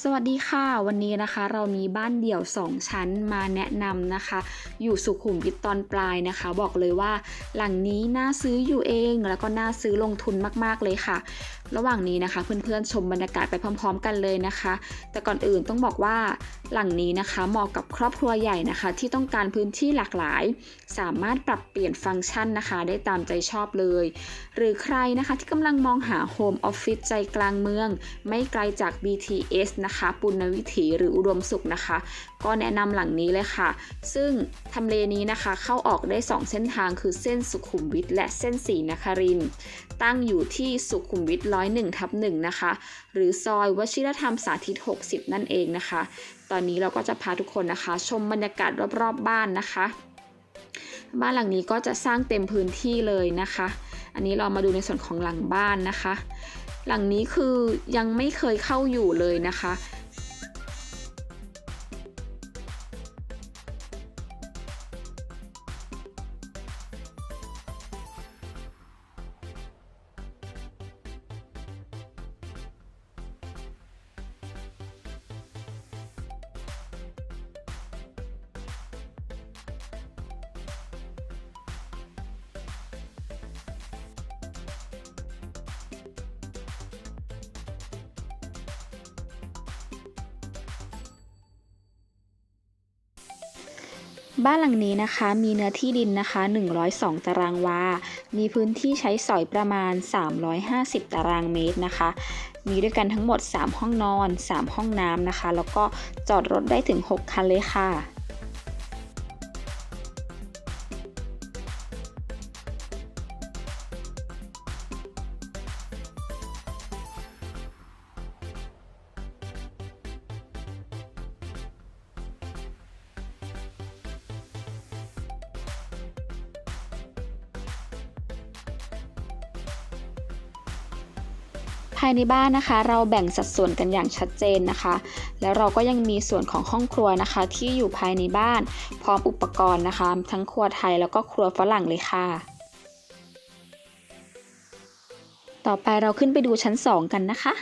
สวัสดีค่ะ วันนี้นะคะเรามีบ้านเดี่ยว 2 ชั้นมาแนะนำนะคะ อยู่สุขุมวิทตอนปลายนะคะ บอกเลยว่าหลังนี้น่าซื้ออยู่เองแล้วก็น่าซื้อลงทุนมากๆเลยค่ะ ระหว่างนี้นะคะ เพื่อนๆชมบรรยากาศไปพร้อม ๆ กันเลยนะคะ แต่ก่อนอื่นต้องบอกว่าหลังนี้นะคะเหมาะกับครอบครัวใหญ่นะคะ ที่ต้องการพื้นที่หลากหลาย สามารถปรับเปลี่ยนฟังก์ชันนะคะ ได้ตามใจชอบเลย หรือใครนะคะที่กำลังมองหาโฮมออฟฟิศใจกลางเมือง ไม่ไกลจาก BTS นะคะ ปุณณวิถีหรืออุดมสุขนะคะ ก็แนะนำหลังนี้เลยค่ะ ซึ่งทำเลนี้นะคะเข้าออกได้ 2 เส้นทางคือเส้นสุขุมวิทและเส้นสีนครินตั้งอยู่ที่สุขุมวิทร้อ101ทับ1นะคะ หรือซอยวชิรธรรมสาธิต 60 นั่นเองนะคะ ตอนนี้เราก็จะพาทุกคนนะคะ ชมบรรยากาศรอบๆบ้านนะคะ บ้านหลังนี้ก็จะสร้างเต็มพื้นที่เลยนะคะ อันนี้เรามาดูในส่วนของหลังบ้านนะคะ หลังนี้คือยังไม่เคยเข้าอยู่เลยนะคะ บ้านหลังนี้นะคะมีเนื้อที่ดินนะคะ 102 ตารางวา มีพื้นที่ใช้สอยประมาณ 350 ตารางเมตรนะคะ มีด้วยกันทั้งหมด 3 ห้องนอน 3 ห้องน้ำนะคะ แล้วก็จอดรถได้ถึง 6 คันเลยค่ะ ภายในบ้านนะคะ เราแบ่งสัดส่วนกันอย่างชัดเจนนะคะ แล้วเราก็ยังมีส่วนของห้องครัวนะคะ ที่อยู่ภายในบ้าน พร้อมอุปกรณ์นะคะ ทั้งครัวไทยแล้วก็ครัวฝรั่งเลยค่ะ ต่อไปเราขึ้นไปดูชั้น 2 กันนะคะ